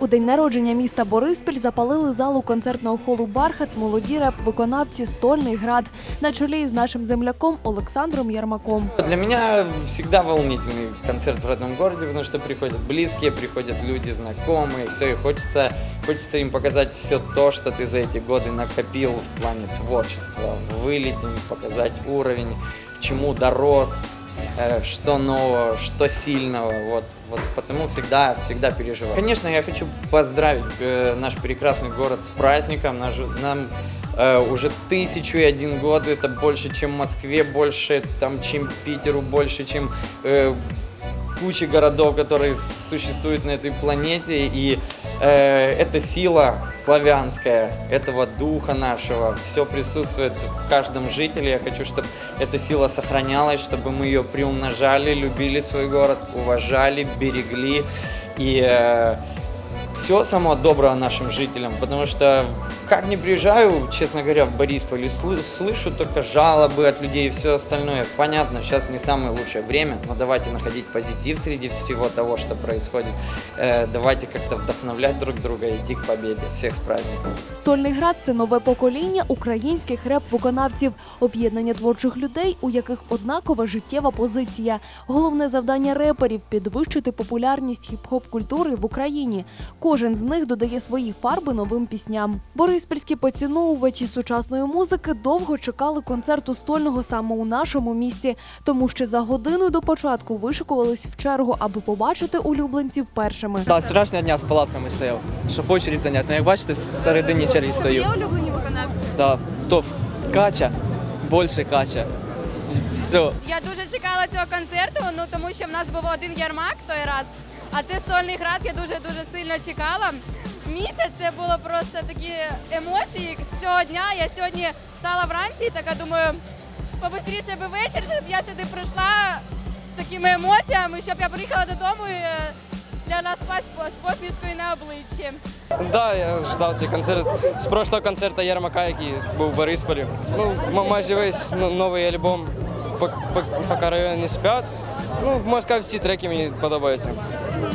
У день народження міста Бориспіль запалили залу концертного холу Бархат молоді реп-виконавці Стольний град на чолі із нашим земляком Олександром Ярмаком. Для меня всегда волнительный концерт в родном городе, потому что приходят близкие, приходят люди знакомые, все, и хочется, хочется им показать все то, что ты за эти годы накопил в плане творчества, вылить им, показать уровень, к чему дорос, э, Что нового, что сильного, вот, вот потому всегда, всегда переживаю. Конечно, я хочу поздравить э, наш прекрасный город с праздником, наш, нам Э, уже тысячу и один год, это больше, чем Москве, больше, там, чем Питеру, больше, чем э, куча городов, которые существуют на этой планете, и э, эта сила славянская, этого духа нашего, все присутствует в каждом жителе. Я хочу, чтобы эта сила сохранялась, чтобы мы ее приумножали, любили свой город, уважали, берегли и э, всего самого доброго нашим жителям, потому что как не приезжаю, честно говоря, в Борисполь, и слы- слышу только жалобы от людей и все остальное. Понятно, сейчас не самое лучшее время, но давайте находить позитив среди всего того, что происходит. Э, давайте как-то вдохновлять друг друга и идти к победе. Всех с праздником! Стольний град це нове покоління українських реп-виконавців, об'єднання творчих людей, у яких однакова життєва позиція. Головне завдання реперів підвищити популярність хіп-хоп культури в Україні. Кожен з них додає свої фарби новим пісням. Бориспільські поціновувачі сучасної музики довго чекали концерту стольного саме у нашому місті, тому що за годину до початку вишикувались в чергу, аби побачити улюбленців першими. Да, з вчорашнього дня з палатками стояв, щоб очередь зайняти. Ну, як бачите, в середині черги стою. Є улюблені виконавці? Да. Тов, кача, більше кача. Все. Я дуже чекала цього концерту, ну тому що в нас був один ярмак той раз, а це стольний град я дуже дуже сильно чекала. Місяць це було просто такі емоції цього дня. Я сьогодні встала вранці і така думаю, побистріше би вечір, щоб я сюди прийшла з такими емоціями, щоб я приїхала додому і е, ляла спати з посмішкою на обличчі. Да, я ждав цей концерт з прошлого концерту Єрмака, який був в Борисполі. Ну, майже весь новий альбом «Пок- пок- поки райони не спять. Ну, можна сказати, всі треки мені подобаються.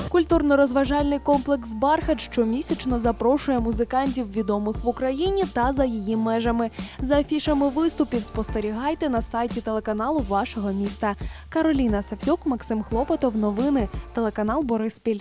Культурно-розважальний комплекс Бархат щомісячно запрошує музикантів відомих в Україні та за її межами. За афішами виступів спостерігайте на сайті телеканалу вашого міста. Кароліна Савсюк, Максим Хлопотов. Новини. Телеканал Бориспіль.